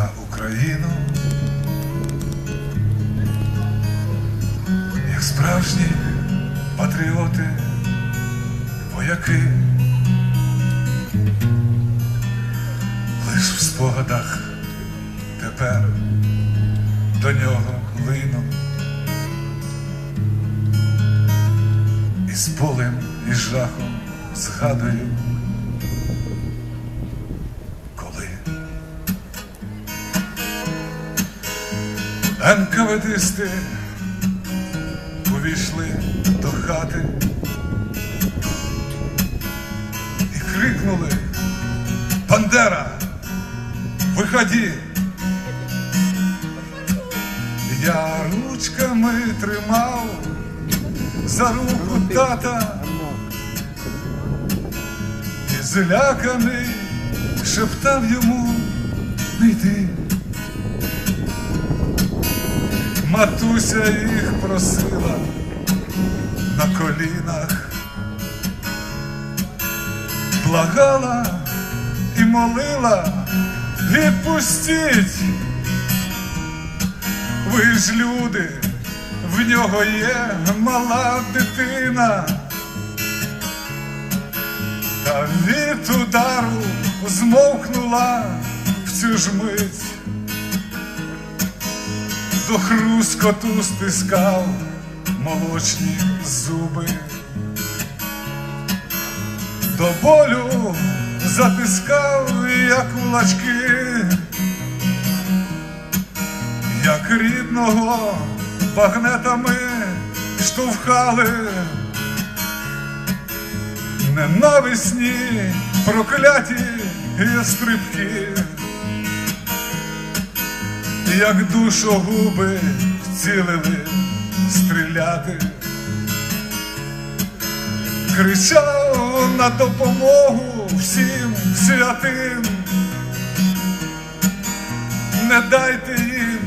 за Україну, як справжні патріоти, вояки, лиш в спогадах тепер до нього лину. І з болем і жахом згадую, НКВДисти увійшли до хати і крикнули Бандера, виходи! Я ручками тримав за руку тата і зляканий шептав йому не йди. Матуся їх просила на колінах, благала і молила, відпустіть. Ви ж люди, в нього є мала дитина. Та від удару змовкнула в цю ж мить. До хрускоту стискав молочні зуби. До болю затискав я кулачки. Як рідного багнетами штовхали, ненависні прокляті стрибки, як душогуби цілили стріляти, кричав на допомогу всім святим. Не дайте їм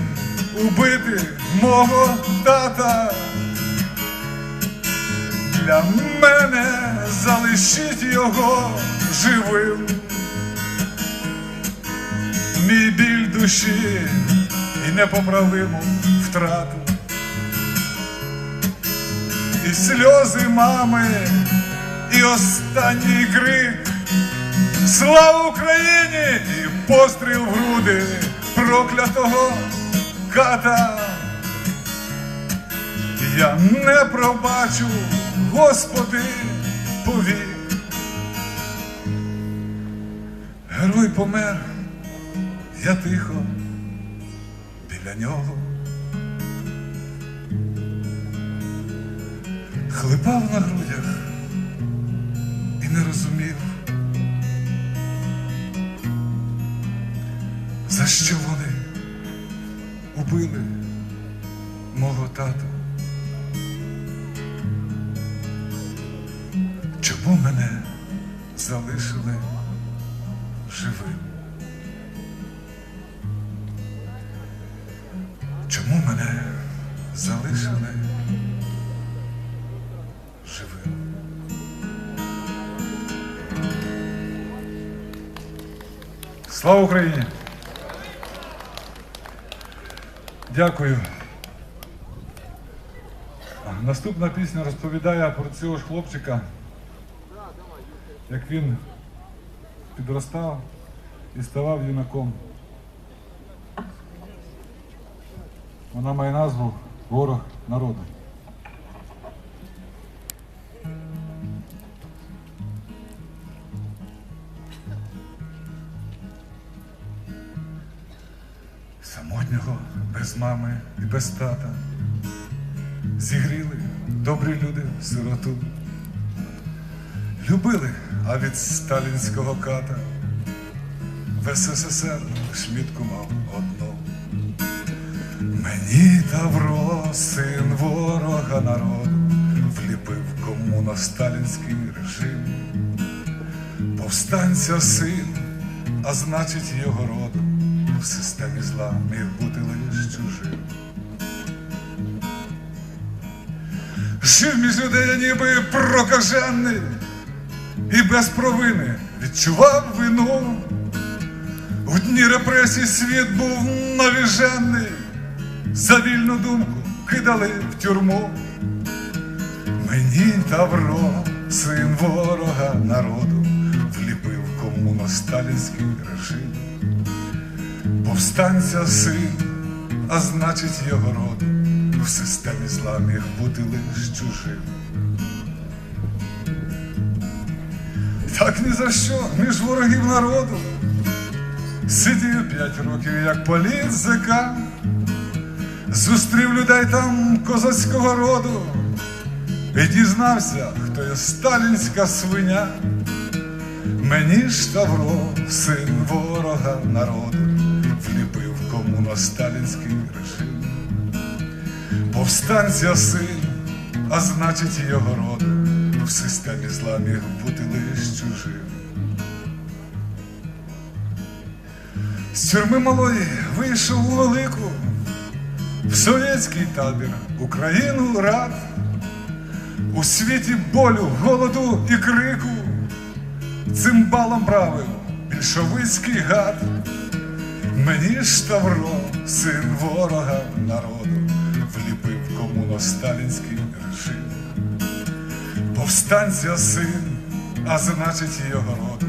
убити мого тата. Для мене залишіть його живим. Мій біль душі непоправиму втрату. І сльози мами, і останній крик. Слава Україні! І постріл в груди проклятого ката. Я не пробачу, Господи, повір. Герой помер, я тихо біля нього. Хлипав на грудях і не розумів, за що вони убили мого тату. Чому мене залишили живим? Залишили живим? Слава Україні! Дякую. Наступна пісня розповідає про цього ж хлопчика, як він підростав і ставав юнаком. Вона має назву Ворог народу. Самотнього без мами і без тата зігріли добрі люди сироту. Любили, а від сталінського ката в СССР шмітку мав одну. Мені Тавро, син ворога народу, вліпив комуна сталінський режим. Повстанця син, а значить його роду в системі зла міг бути лиш чужим. Жив між людей, ніби прокажений, і без провини відчував вину. У дні репресій світ був навіжений, за вільну думку кидали в тюрму. Мені Тавро, син ворога народу, вліпив комуно сталінський режим. Повстанця син, а значить його роду, в системі зла міг бути лиш чужим. Так ні за що між ворогів народу сидів п'ять років, як політ зека, зустрів людей там козацького роду і дізнався, хто є сталінська свиня. Мені ж Тавро, син ворога народу, вліпив комуно сталінський режим. Повстанця син, а значить його роду, в системі зла міг бути лиш чужим. З тюрми малої вийшов у велику, в совєтський табір Україну рад, у світі болю, голоду і крику, цимбалом правив більшовицький гад. Мені ж Тавро, син ворога народу, вліпив комуно сталінський режим. Повстанця син, а значить його роду,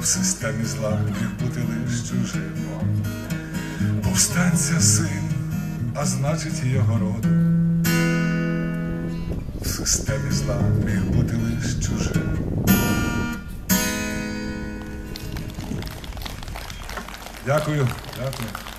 в системі зла бути лиш чужим. Повстанця син, а значить його роду, в системі зла міг бути лиш чужим. Дякую, дякую.